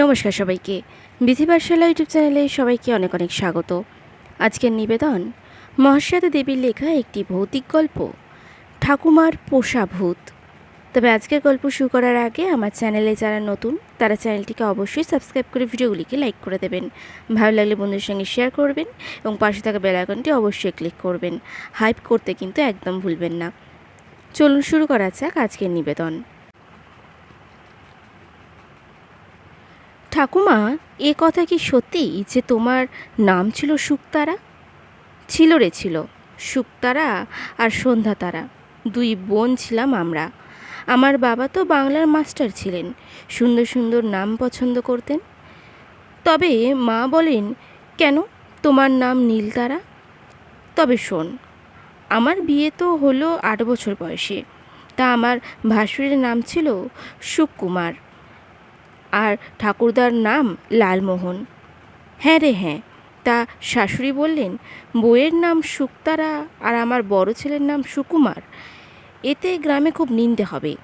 নমস্কার সবাইকে। বিধি পাঠশালা ইউটিউব চ্যানেলে সবাইকে অনেক অনেক স্বাগত। আজকের নিবেদন, মহাশ্বেতা দেবীর লেখা একটি ভৌতিক গল্প, ঠাকুমার পোষা ভূত। তবে আজকের গল্প শুরু করার আগে আমার চ্যানেলে যারা নতুন, তারা চ্যানেলটিকে অবশ্যই সাবস্ক্রাইব করে ভিডিওগুলিকে লাইক করে দেবেন। ভালো লাগলে বন্ধুদের সঙ্গে শেয়ার করবেন এবং পাশে থাকা বেল আইকনটি অবশ্যই ক্লিক করবেন। হাইপ করতে কিন্তু একদম ভুলবেন না। চলুন শুরু করা যাক আজকের নিবেদন। ঠাকুমা, এ কথা কি সত্যি যে তোমার নাম ছিল শুকতারা ছিল রে ছিল শুকতারা আর সন্ধ্যা তারা। দুই বোন ছিলাম আমরা। আমার বাবা তো বাংলার মাস্টার ছিলেন, সুন্দর সুন্দর নাম পছন্দ করতেন। তবে মা বলেন, কেন? তোমার নাম নীলতারা? তবে শোন, আমার বিয়ে তো হলো আট বছর বয়সে। তা আমার ভাসুরের নাম ছিল সুকুমার। আর ঠাকুরদার নাম লালমোহন। হ্যাঁ রে হ্যাঁ তা শাশুড়ি বললেন বইয়ের নাম শুক্তারা আর আমার বড় ছেলের নাম সুকুমার। এতে গ্রামে খুব নিন্দে হবে।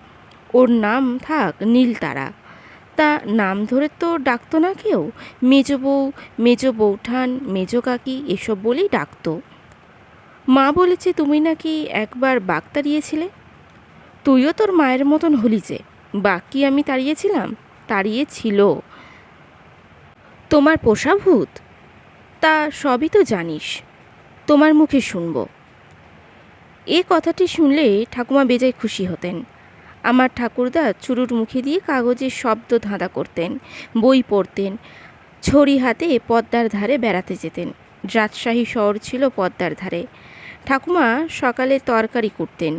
ওর নাম থাক নীলতারা। তা নাম ধরে তো ডাকতো না কেউ। মেজ বউ, মেজ বৌঠান, মেজ কাকি এসব বলেই ডাকতো। মা বলেছে, তুমি নাকি একবার বাঘ তাড়িয়েছিলে? তুইও তোর মায়ের মতন হলি যে। বাঘ কি আমি তাড়িয়েছিলাম? তাড়িয়ে ছিল তোমার পোষা ভূত? তা সবই তো জানিস। তোমার মুখে শুনব। এ কথাটি শুনলে ঠাকুমা বেজায় খুশি হতেন। আমার ঠাকুরদা চুরুর মুখে দিয়ে কাগজের শব্দ ধাঁধা করতেন, বই পড়তেন, ছড়ি হাতে পদ্মার ধারে বেড়াতে যেতেন। রাজশাহী শহর ছিল পদ্মার ধারে। ঠাকুমা সকালে তরকারি করতেন,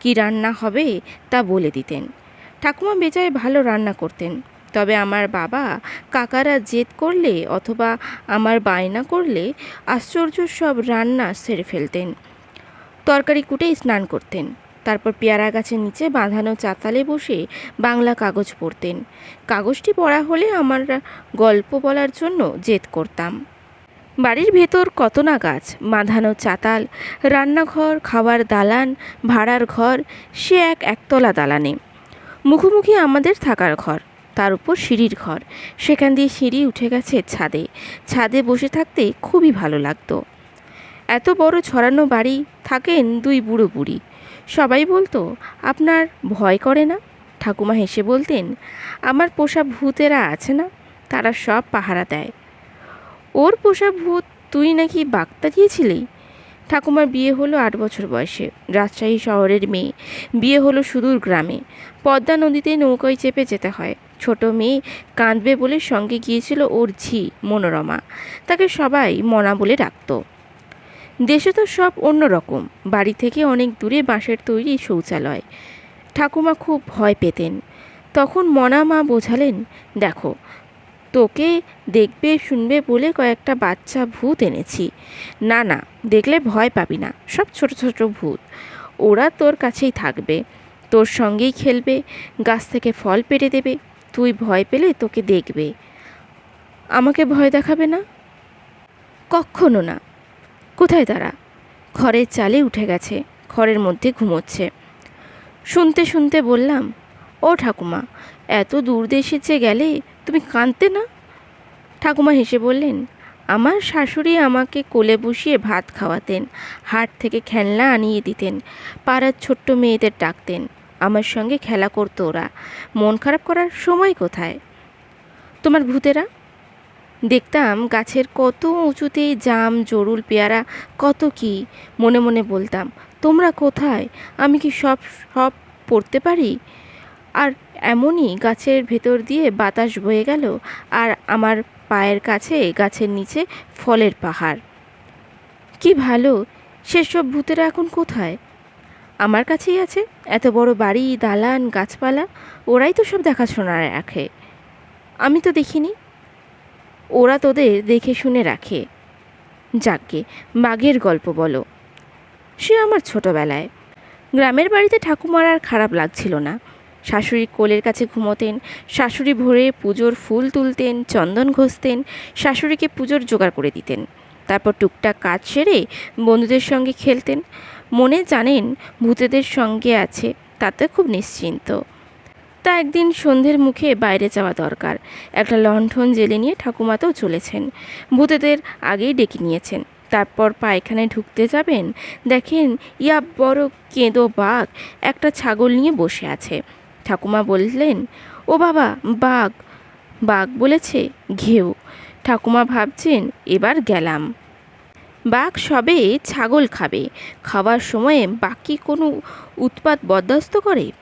কি রান্না হবে তা বলে দিতেন। ঠাকুমা বেজায় ভালো রান্না করতেন। তবে আমার বাবা কাকারা জেদ করলে অথবা আমার বায়না করলে আশ্চর্য সব রান্না সেরে ফেলতেন। তরকারি কুটেই স্নান করতেন। তারপর পেয়ারা গাছের নিচে বাঁধানো চাতালে বসে বাংলা কাগজ পড়তেন। কাগজটি পড়া হলে আমার গল্প বলার জন্য জেদ করতাম। বাড়ির ভেতর কত না গাছ, বাঁধানো চাতাল, রান্নাঘর, খাওয়ার দালান, ভাড়ার ঘর, সে এক একতলা দালানে। মুখোমুখি আমাদের থাকার ঘর। তার উপর সিঁড়ির ঘর। সেখান দিয়ে সিঁড়ি উঠে গেছে ছাদে। ছাদে বসে থাকতে খুবই ভালো লাগতো। এত বড় ছড়ানো বাড়ি থাকেন দুই বুড়ো বুড়ি। সবাই বলতো, আপনার ভয় করে না? ঠাকুমা হেসে বলতেন, আমার পোষা ভূতেরা আছে না? তারা সব পাহারা দেয়। ওর পোষা ভূত তুই নাকি বাগতা দিয়েছিলি? ঠাকুমার বিয়ে হলো আট বছর বয়সে। রাজশাহী শহরের মেয়ে। বিয়ে হলো সুদূর গ্রামে। পদ্মা নদীতে নৌকায় চেপে যেতে হয়। ছোট মেয়ে কাঁদবে বলে সঙ্গে গিয়েছিল ওর ঝি মনোরমা। তাকে সবাই মনা বলে ডাকতো। দেশে তো সব অন্য রকম বাড়ি থেকে অনেক দূরে বাঁশের তৈরি শৌচালয়। ঠাকুমা খুব ভয় পেতেন। তখন মনা মা বোঝালেন, দেখো, তোকে দেখবে, শুনবে বলে কয়েকটা বাচ্চা ভূত এনেছি। না না, দেখলে ভয় পাবি না, সব ছোট ছোট ভূত। ওরা তোর কাছেই থাকবে। তোর সঙ্গেই খেলবে, গাছ থেকে ফল পেড়ে দেবে। তুই ভয় পেলে তোকে দেখবে। আমাকে ভয় দেখাবে না? কখনো না। কোথায় তারা? ঘরের চালে উঠে গেছে, ঘরের মধ্যে ঘুমোচ্ছে। শুনতে শুনতে বললাম, ও ঠাকুমা, এত দূর দেশে যে গেলে তুমি কাঁদতে না? ঠাকুমা হেসে বললেন, আমার শাশুড়ি আমাকে কোলে বসিয়ে ভাত খাওয়াতেন, হাট থেকে খেলনা আনিয়ে দিতেন, পাড়ার ছোট্ট মেয়েদের ডাকতেন। আমার সঙ্গে খেলা করতো ওরা। মন খারাপ করার সময় কোথায়? তোমার ভূতেরা? দেখতাম গাছের কত উঁচুতে জাম, জরুল পেয়ারা, কত কি? মনে মনে বলতাম, তোমরা কোথায়? আমি কি সব সব পড়তে পারি? আর এমনই গাছের ভেতর দিয়ে বাতাস বয়ে গেল আর আমার পায়ের কাছে গাছের নিচে ফলের পাহাড়। কি ভালো! সেসব ভূতেরা এখন কোথায়? আমার কাছেই আছে। এত বড় বাড়ি, দালান, গাছপালা, ওরাই তো সব দেখাশোনা রাখে আমি তো দেখিনি। ওরা তোদের দেখে শুনে রাখে। যাকে বাঘের গল্প বলো। সে আমার ছোটবেলায়। গ্রামের বাড়িতে ঠাকুমার আর খারাপ লাগছিল না। শাশুড়ি কোলের কাছে ঘুমোতেন, শাশুড়ি ভোরে পুজোর ফুল তুলতেন, চন্দন ঘষতেন, শাশুড়িকে পুজোর জোগাড় করে দিতেন। তারপর টুকটাক কাজ সেরে বন্ধুদের সঙ্গে খেলতেন। মনে জানেন ভূতেদের সঙ্গে আছে, তাতে খুব নিশ্চিন্ত। তা একদিন সন্ধ্যের মুখে বাইরে যাওয়া দরকার। একটা লণ্ঠন জেলে নিয়ে ঠাকুমাতেও চলেছেন। ভূতেদের আগেই ডেকে নিয়েছেন। তারপর পায়খানায় ঢুকতে যাবেন, দেখেন ইয়া বড় কেঁদো বাঘ একটা ছাগল নিয়ে বসে আছে। ঠাকুমা বললেন, ও বাবা, বাঘ। বাঘ বলেছে, ঘেউ। ঠাকুমা ভাবছেন, এবার গেলাম। বাঘ সবে ছাগল খাবে। খাওয়ার সময়ে বাকি কোনো উৎপাত বরদাস্ত করে?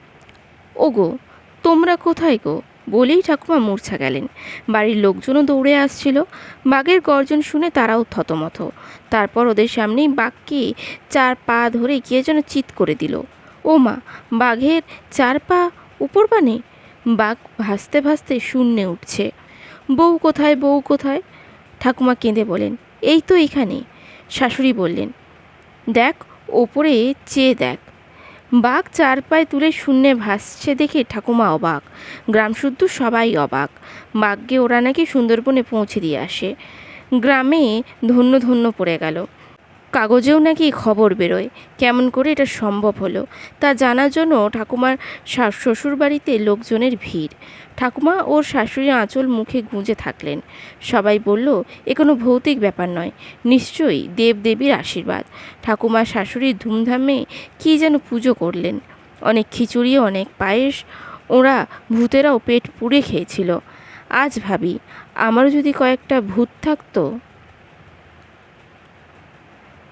ওগো, তোমরা কোথায় গো? বলেই ঠাকুমা মূর্ছা গেলেন। বাড়ির লোকজনও দৌড়ে আসছিল। বাঘের গর্জন শুনে তারাও থতমত। তারপর ওদের সামনেই বাঘকে চার পা ধরে গিয়ে যেন চিৎ করে দিল। ও মা বাঘের চার পা উপর পানে বাঘ ভাসতে ভাসতে শূন্যে উঠছে। বউ কোথায় বউ কোথায়? ঠাকুমা কেঁদে বলেন, এই তো এখানে। শাশুড়ি বললেন, দেখ, ওপরে চেয়ে দেখ। বাঘ চার পায়ে তুলে শূন্যে ভাসছে দেখে ঠাকুমা অবাক। গ্রামশুদ্ধ সবাই অবাক। বাঘকে ওরা নাকি সুন্দরবনে পৌঁছে দিয়ে আসে। গ্রামে ধন্য ধন্য পড়ে গেল। কাগজেও নাকি খবর বেরোয়। কেমন করে এটা সম্ভব হলো, তা জানার জন্য ঠাকুমার শা- শ্বশুরবাড়িতে লোকজনের ভিড়। ঠাকুমা ওর শাশুড়ি আঁচল মুখে গুঁজে থাকলেন। সবাই বলল, এ কোনো ভৌতিক ব্যাপার নয়, নিশ্চয়ই দেবদেবীর আশীর্বাদ। ঠাকুমার শাশুড়ি ধুমধামে কী যেন পুজো করলেন। অনেক খিচুড়ি, অনেক পায়েস, ওরা ভূতেরাও পেট পুড়ে খেয়েছিল। আজ ভাবি, আমারও যদি কয়েকটা ভূত থাকতো